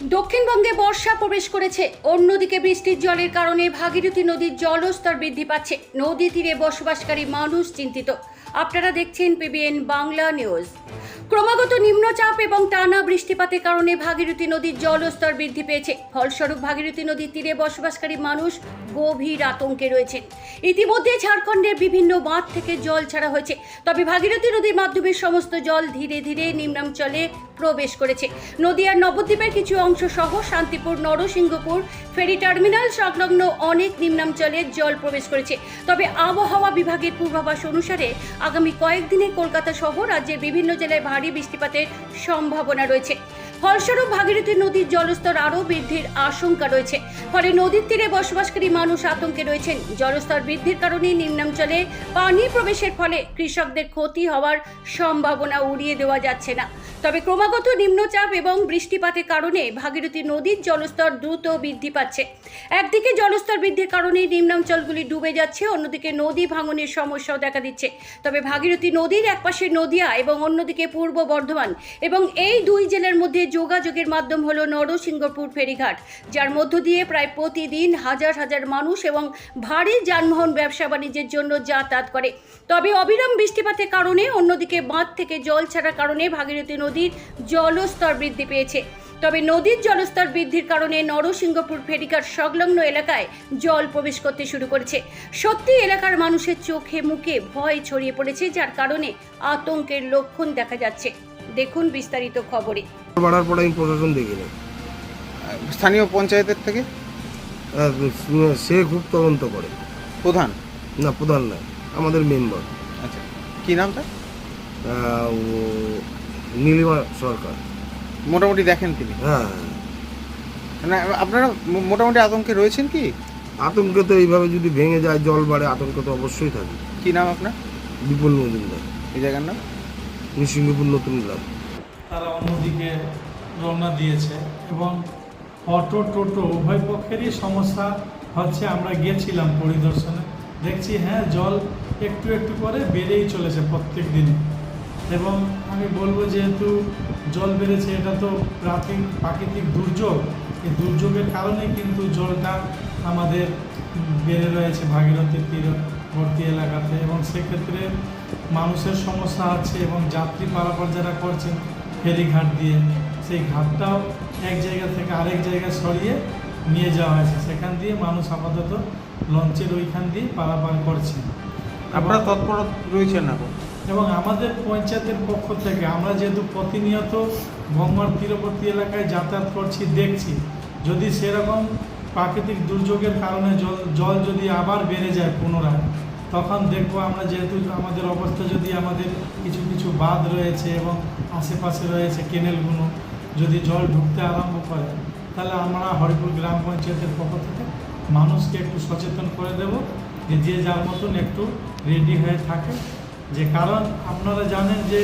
দক্ষিণবঙ্গে বর্ষা প্রবেশ করেছে। অন্যদিকে বৃষ্টির জলের কারণে ভাগীরথী নদীর জলস্তর বৃদ্ধি পাচ্ছে। নদী তীরে বসবাসকারী মানুষ চিন্তিত। আপনারা দেখছেন পিবিএন বাংলা নিউজ। ক্রমাগত নিম্নচাপ এবং টানা বৃষ্টিপাতের কারণে ভাগীরথী নদীর জলস্তর বৃদ্ধি পেয়েছে। ফলস্বরূপ ভাগীরথী নদীর তীরে বসবাসকারী মানুষ গভীর আতঙ্কে রয়েছেন ইতিমধ্যে ঝাড়খণ্ডের বিভিন্ন বাঁধ থেকে জল ছাড়া হয়েছে। তবে ভাগীরথী নদীর মাধ্যমে সমস্ত জল ধীরে ধীরে নিম্নাঞ্চলে প্রবেশ করেছে। নদিয়ার নবদ্বীপের কিছু অংশ সহ শান্তিপুর, নরসিংহপুর, ফেরি টার্মিনাল সংলগ্ন অনেক নিম্নাঞ্চলে জল প্রবেশ করেছে। তবে আবহাওয়া বিভাগের পূর্বাভাস অনুসারে আগামী কয়েকদিনে কলকাতা সহ রাজ্যের বিভিন্ন জেলায় ভারী বৃষ্টিপাতের সম্ভাবনা রয়েছে। ফলস্বরূপ ভাগীরথী নদীর জলস্তর আরও বৃদ্ধির আশঙ্কা রয়েছে। ফলে নদীর তীরে বসবাসকারী মানুষ আতঙ্কে রয়েছেন। জলস্তর বৃদ্ধির কারণে নিম্নাঞ্চলে পানি প্রবেশের ফলে কৃষকদের ক্ষতি হওয়ার সম্ভাবনা উড়িয়ে দেওয়া যাচ্ছে না। তবে ক্রমাগত নিম্নচাপ এবং বৃষ্টিপাতের কারণে ভাগীরথী নদীর জলস্তর দ্রুত বৃদ্ধি পাচ্ছে। একদিকে জলস্তর বৃদ্ধির কারণে নিম্নাঞ্চলগুলি ডুবে যাচ্ছে, অন্যদিকে নদী ভাঙনের সমস্যাও দেখা দিচ্ছে। তবে ভাগীরথী নদীর একপাশে নদিয়া এবং অন্যদিকে পূর্ব বর্ধমান এবং এই দুই জেলার মধ্যে যোগাযোগের মাধ্যম হল নরসিংহপুর ফেরিঘাট, যার মধ্য দিয়ে প্রায় প্রতিদিন হাজার হাজার মানুষ এবং ভারী যানবাহন ব্যবসা বাণিজ্যের জন্য যাতায়াত করে। তবে অবিরাম বৃষ্টিপাতের কারণে অন্যদিকে বাঁধ থেকে জল ছাড়ার কারণে ভাগীরথী নদীর জলস্তর বৃদ্ধি পেয়েছে। তবে নদীর জলস্তর বৃদ্ধির কারণে নরসিংহপুর ফেরিঘাট সংলগ্ন এলাকায় জল প্রবেশ করতে শুরু করেছে। সত্যি এলাকার মানুষের চোখে মুখে ভয় ছড়িয়ে পড়েছে, যার কারণে আতঙ্কের লক্ষণ দেখা যাচ্ছে। দেখুন বিস্তারিত খবরে। বাড়ার পরে আমি প্রশাসন দেখিনি স্থানীয় পঞ্চায়েতের থেকে? সে খুব তদন্ত করে। প্রধান? না প্রধান না আমাদের মেম্বার। আচ্ছা কি নামটা? নীলিমা সরকার। মোটামুটি দেখেন তিনি? হ্যাঁ না আপনারা মো- মোটামুটি আতঙ্কে রয়েছেন কি? আতঙ্কে তো এইভাবে যদি ভেঙে যায় জল বাড়ে আতঙ্ক তো অবশ্যই থাকে। কি নাম আপনার? বিপুল মজুমদার। এই জায়গার নাম? নৃসিংহপুর নতুন গ্রাম তারা অন্যদিকে রওনা দিয়েছে এবং অটো টোটো উভয় পক্ষেরই সমস্যা হচ্ছে, আমরা গিয়েছিলাম পরিদর্শনে। দেখছি হ্যাঁ জল একটু একটু করে বেড়েই চলেছে প্রত্যেক দিন। এবং আমি বলব, যেহেতু জল বেড়েছে, এটা তো প্রাকৃতিক প্রাকৃতিক দুর্যোগ। এই দুর্যোগের কারণেই কিন্তু জলটা আমাদের বেড়ে রয়েছে ভাগীরথী তীরবর্তী এলাকাতে। এবং সেক্ষেত্রে মানুষের সমস্যা আছে এবং যাত্রী পারাপার যারা করছেন ফেরিঘাট দিয়ে সেই ঘাটটাও এক জায়গা থেকে আরেক জায়গায় সরিয়ে নিয়ে যাওয়া হয়েছে। সেখান দিয়ে মানুষ আপাতত লঞ্চের ওইখান দিয়ে পারাপার করছে। আপনারা তৎপর রয়েছেন এখন? এবং আমাদের পঞ্চায়েতের পক্ষ থেকে আমরা যেহেতু প্রতিনিয়ত গঙ্গার তীরবর্তী এলাকায় যাতায়াত করছি দেখছি যদি সেরকম প্রাকৃতিক দুর্যোগের কারণে জল জল যদি আবার বেড়ে যায় পুনরায় তখন দেখব আমরা যেহেতু আমাদের অবস্থা যদি আমাদের কিছু কিছু বাঁধ রয়েছে এবং আশেপাশে রয়েছে কেনেলগুলো, যদি জল ঢুকতে আরম্ভ করে, তাহলে আমরা হরিপুর গ্রাম পঞ্চায়েতের পক্ষ থেকে মানুষকে একটু সচেতন করে দেব যে যে যার মতন একটু রেডি হয়ে থাকে। যে কারণ আপনারা জানেন যে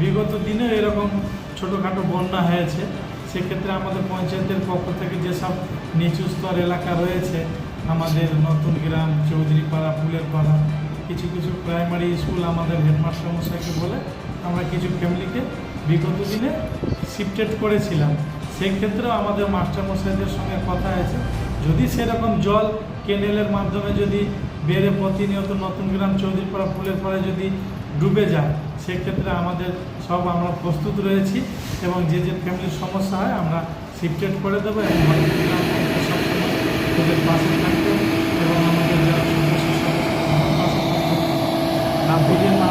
বিগত দিনেও এরকম ছোটোখাটো বন্যা হয়েছে। সেক্ষেত্রে আমাদের পঞ্চায়েতের পক্ষ থেকে যেসব নিচু স্তর এলাকা রয়েছে আমাদের নতুন গ্রাম, চৌধুরীপাড়া ফুলের পাড়া কিছু কিছু প্রাইমারি স্কুল আমাদের হেডমাস্টার মশাইকে বলে আমরা কিছু ফ্যামিলিকে বিগত দিনে শিফটেড করেছিলাম। সেই ক্ষেত্রেও আমাদের মাস্টার মশাইদের সঙ্গে কথা আছে যদি সেরকম জল কেনেলের মাধ্যমে যদি বেড়ে প্রতিনিয়ত নতুন গ্রাম, চৌধুরীপাড়া ফুলের পাড়ে যদি ডুবে যায় সেক্ষেত্রে আমাদের সব আমরা প্রস্তুত রয়েছি এবং যে যে ফ্যামিলির সমস্যা হয় আমরা শিফটেড করে দেবো এবং সবসময় পাশে থাকবে এবং আমাদের যারা সমস্যা থাকবে। নাম বুঝিয়ে না